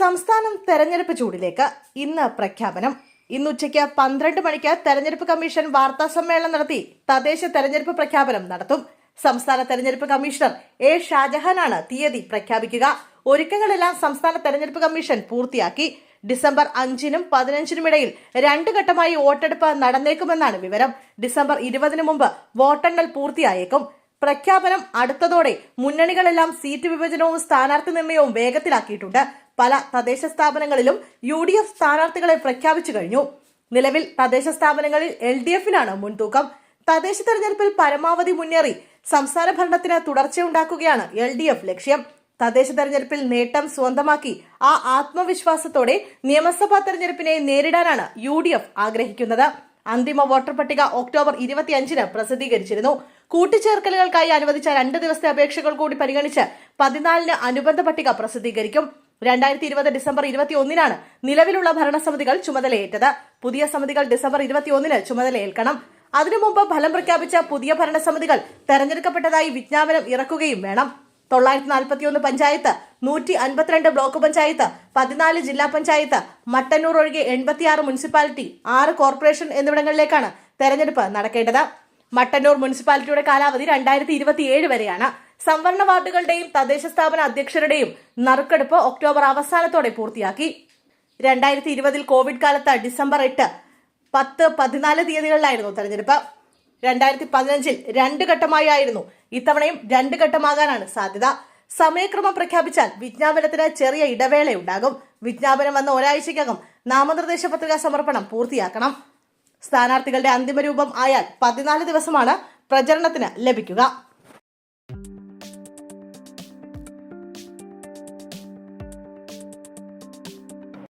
സംസ്ഥാനം തെരഞ്ഞെടുപ്പ് ചൂടിലേക്ക്. ഇന്ന് പ്രഖ്യാപനം. ഇന്ന് ഉച്ചയ്ക്ക് പന്ത്രണ്ട് മണിക്ക് തെരഞ്ഞെടുപ്പ് കമ്മീഷൻ വാർത്താ സമ്മേളനം നടത്തി തദ്ദേശ തെരഞ്ഞെടുപ്പ് പ്രഖ്യാപനം നടത്തും. സംസ്ഥാന തെരഞ്ഞെടുപ്പ് കമ്മീഷണർ എ ഷാജഹാനാണ് തീയതി പ്രഖ്യാപിക്കുക. ഒരുക്കങ്ങളെല്ലാം സംസ്ഥാന തെരഞ്ഞെടുപ്പ് കമ്മീഷൻ പൂർത്തിയാക്കി. ഡിസംബർ അഞ്ചിനും പതിനഞ്ചിനും ഇടയിൽ രണ്ട് ഘട്ടമായി വോട്ടെടുപ്പ് നടന്നേക്കുമെന്നാണ് വിവരം. ഡിസംബർ ഇരുപതിനു മുമ്പ് വോട്ടെണ്ണൽ പൂർത്തിയായേക്കും. പ്രഖ്യാപനം അടുത്തതോടെ മുന്നണികളെല്ലാം സീറ്റ് വിഭജനവും സ്ഥാനാർത്ഥി നിർണയവും വേഗത്തിലാക്കിയിട്ടുണ്ട്. പല തദ്ദേശ സ്ഥാപനങ്ങളിലും യു ഡി എഫ് സ്ഥാനാർത്ഥികളെ പ്രഖ്യാപിച്ചു കഴിഞ്ഞു. നിലവിൽ തദ്ദേശ സ്ഥാപനങ്ങളിൽ എൽ ഡി എഫിനാണ് മുൻതൂക്കം. തദ്ദേശ തെരഞ്ഞെടുപ്പിൽ പരമാവധി മുന്നേറി സംസ്ഥാന ഭരണത്തിന് തുടർച്ചയുണ്ടാക്കുകയാണ് എൽ ഡി എഫ് ലക്ഷ്യം. തദ്ദേശ തെരഞ്ഞെടുപ്പിൽ നേട്ടം സ്വന്തമാക്കി ആ ആത്മവിശ്വാസത്തോടെ നിയമസഭാ തെരഞ്ഞെടുപ്പിനെ നേരിടാനാണ് യു ആഗ്രഹിക്കുന്നത്. അന്തിമ വോട്ടർ പട്ടിക ഒക്ടോബർ ഇരുപത്തിയഞ്ചിന് പ്രസിദ്ധീകരിച്ചിരുന്നു. കൂട്ടിച്ചേർക്കലുകൾക്കായി അനുവദിച്ച രണ്ട് ദിവസത്തെ അപേക്ഷകൾ കൂടി പരിഗണിച്ച് പതിനാലിന് അനുബന്ധ പട്ടിക പ്രസിദ്ധീകരിക്കും. രണ്ടായിരത്തി ഇരുപത് ഡിസംബർ ഇരുപത്തിയൊന്നിനാണ് നിലവിലുള്ള ഭരണസമിതികൾ ചുമതലയേറ്റത്. പുതിയ സമിതികൾ ഡിസംബർ ഇരുപത്തിയൊന്നിന് ചുമതലയേൽക്കണം. അതിനു മുമ്പ് ഫലം പ്രഖ്യാപിച്ച പുതിയ ഭരണസമിതികൾ തെരഞ്ഞെടുക്കപ്പെട്ടതായി വിജ്ഞാപനം ഇറക്കുകയും വേണം. തൊള്ളായിരത്തി നാൽപ്പത്തിയൊന്ന് പഞ്ചായത്ത് നൂറ്റി അൻപത്തിരണ്ട് ബ്ലോക്ക് പഞ്ചായത്ത് പതിനാല് ജില്ലാ പഞ്ചായത്ത് മട്ടന്നൂർ ഒഴികെ എൺപത്തിയാറ് മുനിസിപ്പാലിറ്റി ആറ് കോർപ്പറേഷൻ എന്നിവിടങ്ങളിലേക്കാണ് തെരഞ്ഞെടുപ്പ് നടക്കേണ്ടത്. മട്ടന്നൂർ മുനിസിപ്പാലിറ്റിയുടെ കാലാവധി രണ്ടായിരത്തി ഇരുപത്തിയേഴ് വരെയാണ്. സംവരണ വാർഡുകളുടെയും തദ്ദേശ സ്ഥാപന അധ്യക്ഷരുടെയും നറുക്കെടുപ്പ് ഒക്ടോബർ അവസാനത്തോടെ പൂർത്തിയാക്കി. രണ്ടായിരത്തി ഇരുപതിൽ കോവിഡ് കാലത്ത് ഡിസംബർ എട്ട് പത്ത് പതിനാല് തീയതികളിലായിരുന്നു തെരഞ്ഞെടുപ്പ്. രണ്ടായിരത്തി പതിനഞ്ചിൽ രണ്ട് ഘട്ടമായായിരുന്നു. ഇത്തവണയും രണ്ട് ഘട്ടമാകാനാണ് സാധ്യത. സമയക്രമം പ്രഖ്യാപിച്ചാൽ വിജ്ഞാപനത്തിന് ചെറിയ ഇടവേള ഉണ്ടാകും. വിജ്ഞാപനം വന്ന ഒരാഴ്ചയ്ക്കകം നാമനിർദ്ദേശ പത്രിക സമർപ്പണം പൂർത്തിയാക്കണം. സ്ഥാനാർത്ഥികളുടെ അന്തിമരൂപം ആയാൽ പതിനാല് ദിവസമാണ് പ്രചരണത്തിന് ലഭിക്കുക.